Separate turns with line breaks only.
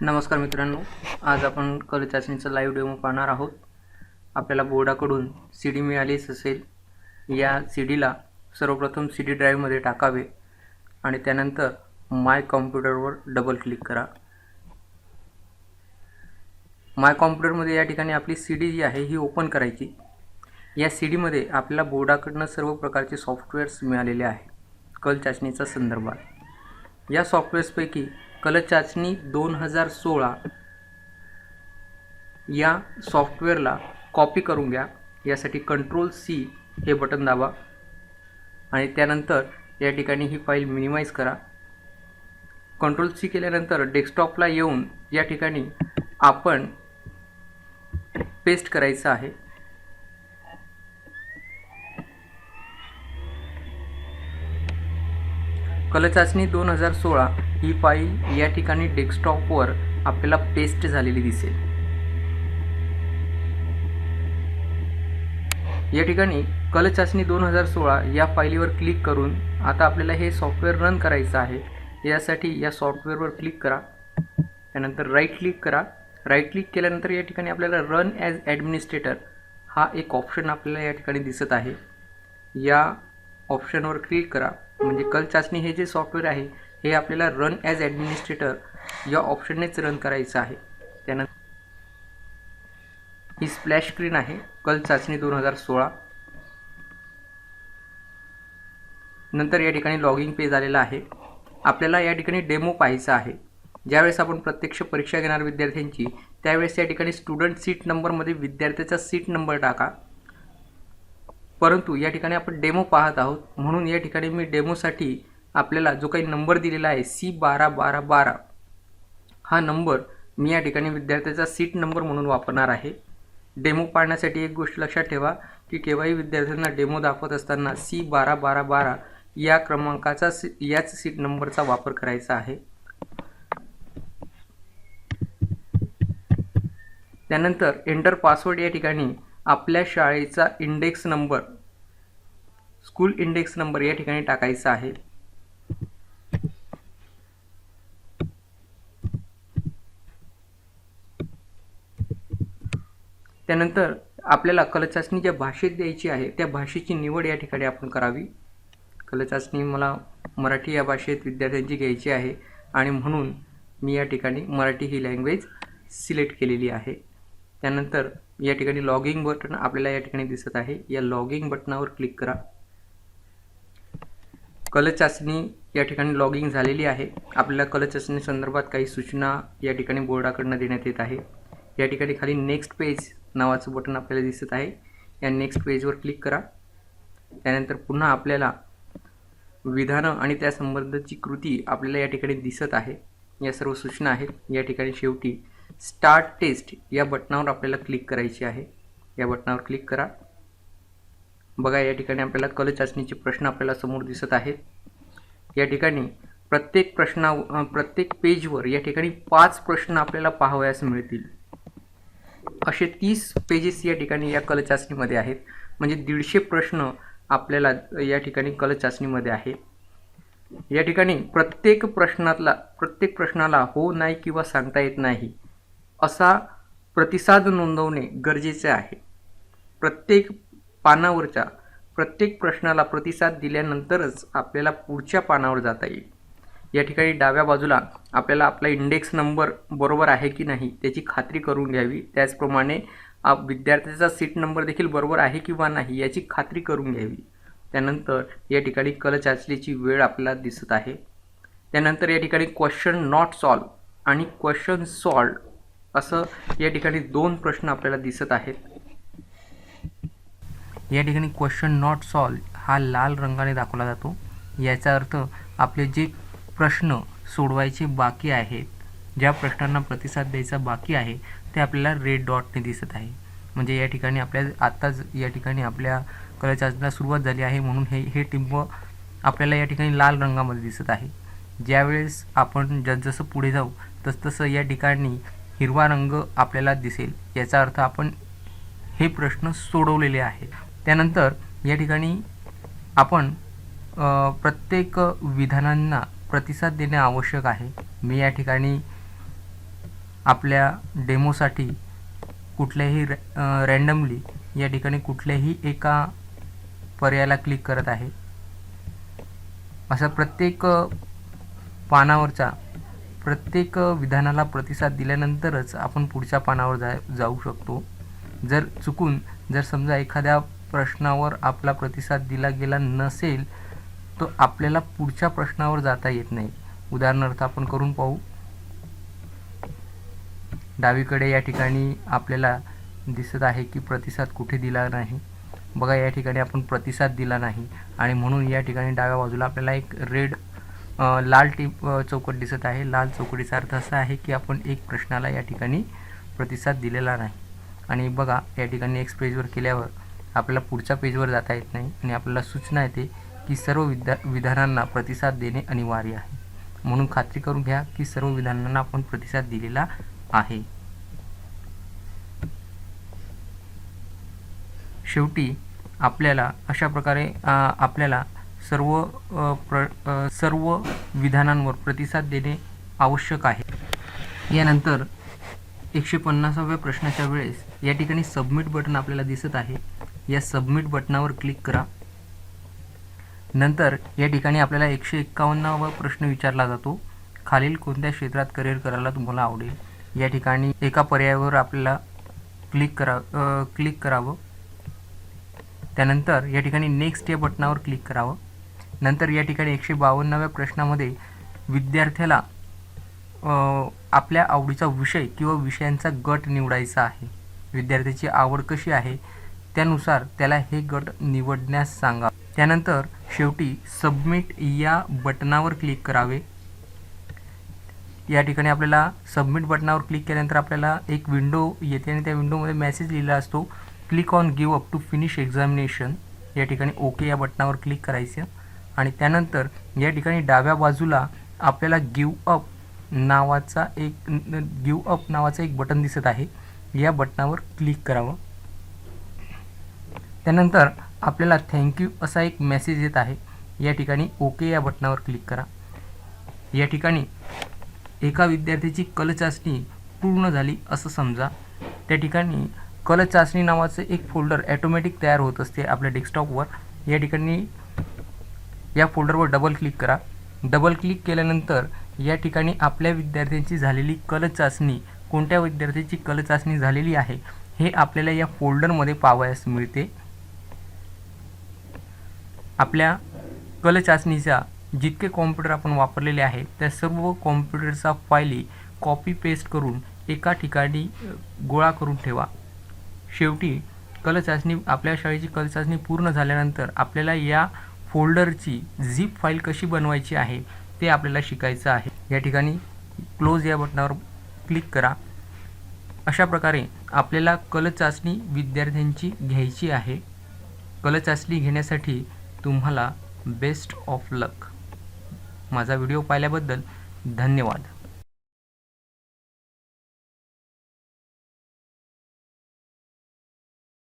नमस्कार मित्रांनो आज आपण कल चाचणीचा लाईव्ह डेमो पाहणार आहोत. आपल्याला बोर्डाकडून सी डी मिळालीच असेल या सी डीला सर्वप्रथम सी डी ड्राईव्हमध्ये टाकावे आणि त्यानंतर माय कॉम्प्युटरवर डबल क्लिक करा. माय कॉम्प्युटरमध्ये या ठिकाणी आपली सी डी जी आहे ही ओपन करायची. या सी डीमध्ये आपल्याला बोर्डाकडनं सर्व प्रकारचे सॉफ्टवेअर्स मिळालेले आहे कल चाचणीचा संदर्भात. या सॉफ्टवेअर्सपैकी कलचाचणी दोन हजार सोळा या सॉफ्टवेअरला कॉपी करून घ्या. यासाठी कंट्रोल सी हे बटन दाबा. आणि त्यानंतर या ठिकाणी ही फाईल मिनिमाइज करा. कंट्रोल सी केल्यानंतर डेस्कटॉपला येऊन या ठिकाणी आपण पेस्ट करायचं आहे. कलचाचणी दोन हजार सोळा ही फाईल या ठिकाणी डेस्कटॉपवर आपल्याला पेस्ट झालेली दिसेल. या ठिकाणी कलचाचणी दोन हजार सोळा या फाईलीवर क्लिक करून आता आपल्याला हे सॉफ्टवेअर रन करायचं आहे. यासाठी या सॉफ्टवेअरवर क्लिक करा. त्यानंतर राईट क्लिक करा. राईट क्लिक केल्यानंतर या ठिकाणी आपल्याला रन ॲज ॲडमिनिस्ट्रेटर हा एक ऑप्शन आपल्याला या ठिकाणी दिसत आहे. या ऑप्शनवर क्लिक करा. म्हणजे कल चाचणी हे जे सॉफ्टवेअर आहे हे आपल्याला रन ॲज ॲडमिनिस्ट्रेटर या ऑप्शननेच रन करायचं आहे. त्यानंतर ही स्प्लॅश स्क्रीन आहे. कल चाचणी दोन हजार सोळा. नंतर या ठिकाणी लॉगिंग पेज आलेला आहे. आपल्याला या ठिकाणी डेमो पाहायचा आहे. ज्यावेळेस आपण प्रत्यक्ष परीक्षा घेणार विद्यार्थ्यांची त्यावेळेस या ठिकाणी स्टुडंट सीट नंबरमध्ये विद्यार्थ्याचा सीट नंबर टाका. परंतु या ठिकाणी आपण डेमो पाहत आहोत. म्हणून या ठिकाणी मी डेमोसाठी आपल्याला जो काही नंबर दिलेला आहे सी बारा बारा बारा हा नंबर मी या ठिकाणी विद्यार्थ्याचा सीट नंबर म्हणून वापरणार आहे. डेमो पाहण्यासाठी एक गोष्ट लक्षात ठेवा की केव्हाही विद्यार्थ्यांना डेमो दाखवत असताना सी बारा बारा बारा या क्रमांकाचा सी याच सीट नंबरचा वापर करायचा आहे. त्यानंतर एंटर पासवर्ड या ठिकाणी आपल्या शाळेचा index number school index number या ठिकाणी टाकायचा आहे. त्यानंतर आपल्याला कलचाचणी ज्या भाषेत द्यायची आहे त्या भाषेची निवड या ठिकाणी आपण करावी. कलचाचणी मला मराठी या भाषेत विद्यार्थ्यांची घ्यायची आहे आणि म्हणून मी या ठिकाणी मराठी ही लँग्वेज सिलेक्ट केलेली आहे. त्यानंतर या ठिकाणी लॉगिंग बटन आपल्याला या ठिकाणी दिसत आहे. या लॉगिंग बटनावर क्लिक करा. कल चाचणी या ठिकाणी लॉगिंग झालेली आहे. आपल्याला कल चाचणी संदर्भात काही सूचना या ठिकाणी बोर्डाकडनं देण्यात येत आहे. या ठिकाणी खाली नेक्स्ट पेज नावाचं बटन आपल्याला दिसत आहे. या नेक्स्ट पेजवर क्लिक करा. त्यानंतर पुन्हा आपल्याला विधानं आणि त्या संबंधाची कृती आपल्याला या ठिकाणी दिसत आहे. या सर्व सूचना आहेत. या ठिकाणी शेवटी स्टार्ट टेस्ट या बटनावर आपल्याला क्लिक करायची आहे. या बटनावर क्लिक करा. बघा या ठिकाणी आपल्याला कल चाचणीचे प्रश्न आपल्याला समोर दिसत आहेत. या ठिकाणी प्रत्येक प्रश्ना प्रत्येक पेजवर या ठिकाणी पाच प्रश्न आपल्याला पाहावयास मिळतील. असे तीस पेजेस या ठिकाणी या कल चाचणीमध्ये आहेत. म्हणजे दीडशे प्रश्न आपल्याला या ठिकाणी कल चाचणीमध्ये आहे. या ठिकाणी प्रत्येक प्रश्नातला प्रत्येक प्रश्नाला हो नाही किंवा सांगता येत नाही असा प्रतिसाद नोंदवणे गरजेचे आहे. प्रत्येक पानावरच्या प्रत्येक प्रश्नाला प्रतिसाद दिल्यानंतरच आपल्याला पुढच्या पानावर जाता येईल. या ठिकाणी डाव्या बाजूला आपल्याला आपला इंडेक्स नंबर बरोबर आहे की नाही त्याची खात्री करून घ्यावी. त्याचप्रमाणे आप विद्यार्थ्याचा सीट नंबर देखील बरोबर आहे किंवा नाही याची खात्री करून घ्यावी. त्यानंतर या ठिकाणी कल चाचणीची वेळ आपल्याला दिसत आहे. त्यानंतर या ठिकाणी क्वेश्चन नॉट सॉल्व आणि क्वेश्चन सॉल्व असं या ठिकाणी दोन प्रश्न आपल्याला दिसत आहेत. या ठिकाणी क्वेश्चन नॉट सॉल्व हा लाल रंगाने दाखवला जातो. याचा अर्थ आपले जे प्रश्न सोडवायचे बाकी आहेत ज्या प्रश्नांना प्रतिसाद द्यायचा बाकी आहे ते आपल्याला रेड डॉटने दिसत आहे. म्हणजे या ठिकाणी आपल्या आत्ताच या ठिकाणी आपल्या कलचाचणीला सुरुवात झाली आहे म्हणून हे हे टिंब आपल्याला या ठिकाणी लाल रंगामध्ये दिसत आहे. ज्यावेळेस आपण जसजसं पुढे जाऊ तसतसं या ठिकाणी हिरवा रंग आपल्याला दिसेल. याचा अर्थ आपण हे प्रश्न सोडवलेले आहे. त्यानंतर या ठिकाणी आपण प्रत्येक विधानांना प्रतिसाद देणे आवश्यक आहे. मी या ठिकाणी आपल्या डेमोसाठी कुठल्याही रॅ रॅन्डमली या ठिकाणी कुठल्याही एका पर्यायाला क्लिक करत आहे. असा प्रत्येक पानावरचा प्रत्येक विधानाला प्रतिसाद दिल्यानंतरच आपण पुढच्या पानावर जा जाऊ शकतो. जर चुकून जर समजा एखाद्या प्रश्नावर आपला प्रतिसाद दिला गेला नसेल तर आपल्याला पुढच्या प्रश्नावर जाता येत नाही. उदाहरणार्थ आपण करून पाहू. डावीकडे या ठिकाणी आपल्याला दिसत आहे की प्रतिसाद कुठे दिला नाही. बघा या ठिकाणी आपण प्रतिसाद दिला नाही आणि म्हणून या ठिकाणी डाव्या बाजूला आपल्याला एक रेड लाल टी चौकट दिसत आहे. लाल चौकटीचा अर्थ असा आहे की आपण एक प्रश्नाला या ठिकाणी प्रतिसाद दिलेला नाही. आणि बघा या ठिकाणी एक्स पेजवर केल्यावर आपल्याला पुढच्या पेजवर जाता येत नाही आणि आपल्याला सूचना येते की सर्व विद्या विधानांना प्रतिसाद देणे अनिवार्य आहे. म्हणून खात्री करून घ्या की सर्व विधानांना आपण प्रतिसाद दिलेला आहे. शेवटी आपल्याला अशा प्रकारे आपल्याला सर्व प्र सर्व विधानांवर प्रतिसाद देणे आवश्यक आहे. यानंतर एकशे पन्नासाव्या प्रश्नाच्या वेळेस या ठिकाणी सबमिट बटन आपल्याला दिसत आहे. या सबमिट बटनावर क्लिक करा. नंतर या ठिकाणी आपल्याला एकशे एक्कावन्नावा प्रश्न विचारला जातो. खालील कोणत्या क्षेत्रात करिअर करायला तुम्हाला आवडेल? या ठिकाणी एका पर्यायावर आपल्याला क्लिक करा आ, क्लिक करावं. त्यानंतर या ठिकाणी नेक्स्ट या बटनावर क्लिक करावं. नंतर या ठिकाणी एकशे बावन्नाव्या प्रश्नामध्ये विद्यार्थ्याला आपल्या आवडीचा विषय किंवा विषयांचा गट निवडायचा आहे. विद्यार्थ्याची आवड कशी आहे? त्यानुसार त्याला हे गट निवडण्यास सांगा. त्यानंतर शेवटी सबमिट या बटनावर क्लिक करावे. या ठिकाणी आपल्याला सबमिट बटनावर क्लिक केल्यानंतर आपल्याला एक विंडो येते आणि त्या विंडोमध्ये मेसेज लिहिला असतो click on give up to finish examination या ठिकाणी ओके या बटनावर क्लिक करायचं. आणि त्यानंतर या ठिकाणी डाव्या बाजूला आपल्याला गिव अप नावाचा एक गिव अप नावाचं एक बटन दिसत आहे. या बटनावर क्लिक करावं. त्यानंतर आपल्याला थँक्यू असा एक मेसेज येत आहे. या ठिकाणी ओके या बटनावर क्लिक करा. या ठिकाणी एका विद्यार्थ्याची कल चाचणी पूर्ण झाली असं समजा. त्या ठिकाणी कल चाचणी नावाचं एक फोल्डर ॲटोमॅटिक तयार होत असते आपल्या डेस्कटॉपवर या ठिकाणी या फोल्डरवर डबल क्लिक करा. डबल क्लिक केल्यानंतर या ठिकाणी आपल्या विद्यार्थ्यांची झालेली कल चाचणी कोणत्या विद्यार्थ्याची कल चाचणी झालेली आहे हे आपल्याला या फोल्डरमध्ये पाहावयास मिळते. आपल्या कल चाचणीचा जितके कॉम्प्युटर आपण वापरलेले आहे त्या सर्व कॉम्प्युटरचा फायली कॉपी पेस्ट करून एका ठिकाणी गोळा करून ठेवा. शेवटी कल चाचणी आपल्या शाळेची कल चाचणी पूर्ण झाल्यानंतर आपल्याला या फोल्डरची झिप फाईल कशी बनवायची आहे ते आपल्याला शिकायचं आहे. या ठिकाणी क्लोज या बटनावर क्लिक करा. अशा प्रकारे आपल्याला कल चाचणी विद्यार्थ्यांची घ्यायची आहे. कल चाचणी घेण्यासाठी तुम्हाला बेस्ट ऑफ लक माझा व्हिडिओ पाहिल्याबद्दल धन्यवाद.